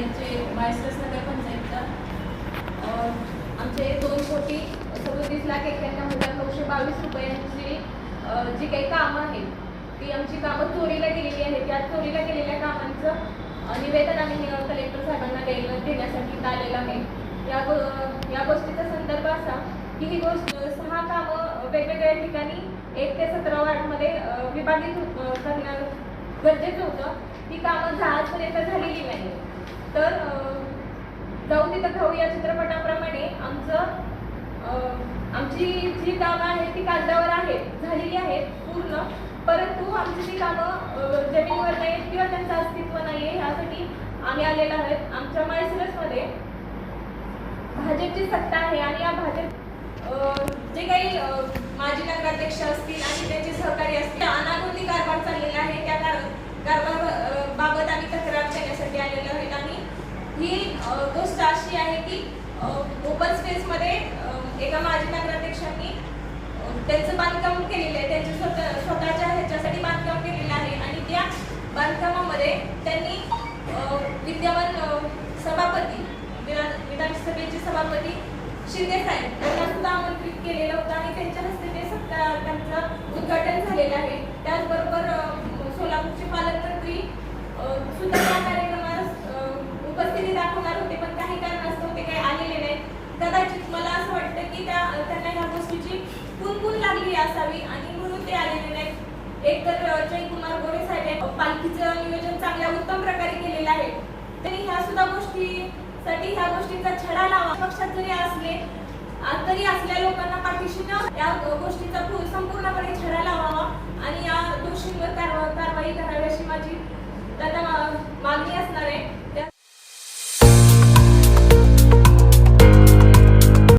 त्यांचे मायस्टर्स नगर पंचायतचा आमचे दोन कोटी सदोतीस लाख एक्क्याण्णव हजार नऊशे बावीस रुपयांची जी काही कामं आहेत ती आमची कामं चोरीला गेलेली आहेत. त्या चोरीला गेलेल्या कामांचं निवेदन आम्ही कलेक्टर साहेबांना द्यायला देण्यासाठी आलेलं आहे. या गो या गोष्टीचा संदर्भ असा की ही गोष्ट सहा कामं वेगवेगळ्या ठिकाणी एक ते सतरा वार्डमध्ये विभागित करणं गरजेचं होतं. ती कामं आजपर्यंत झालेली नाही. तर जाऊ तिथं खाऊ या चित्रपटाप्रमाणे. आमचं आमची जी कामं आहेत ती कागदावर आहेत झालेली आहेत पूर्ण. परंतु आमची जी कामं जमिनीवर नाही आहेत किंवा त्यांचं अस्तित्व नाही आहे ह्यासाठी आम्ही आलेलो आहेत. आमच्या माळशिरसमध्ये भाजपची सत्ता आहे आणि या भाजप जे काही माजी नगराध्यक्ष असतील आणि त्यांचे सहकारी असतील अनागोंदी कारभार चाललेला आहे त्या कार कारभार अ, बाबत आम्ही तक्रार देण्यासाठी आलेलो आहेत आणि ही गोष्ट अशी आहे की ओपन स्पेसमध्ये एका माजी नगराध्यक्षांनी त्यांचं बांधकाम केलेलं आहे. त्यांच्या स्वतः स्वतःच्या ह्याच्यासाठी बांधकाम केलेलं आहे. आणि त्या बांधकामामध्ये त्यांनी विद्यमान सभापती विधान विधानसभेचे सभापती शिंदे साहेब यांना सुद्धा आमंत्रित केलेलं होतं. आणि त्यांच्या हस्ते ते सत्ता त्यांचं उद्घाटन झालेलं आहे त्याचबरोबर अ, सोलापूरचे पालकमंत्री अ, सुद्धा त्या कार्यक्रमास अ, उपस्थिती दाखवणार होते पण काही कारणास्तव ते काही आलेले नाहीत कदाचित मला असं वाटतं की त्या त्यांना ह्या गोष्टीची कुणकुण लागली असावी आणि म्हणून ते आलेले नाहीत. एक तर अ, जयकुमार गोरे साहेब पालखीचं नियोजन चांगल्या उत्तम प्रकारे केलेलं आहे. तरी ह्या सुद्धा गोष्टीसाठी ह्या गोष्टींचा छडा लावा. पक्षात जरी असले तरी असल्या लोकांना पाठीशी न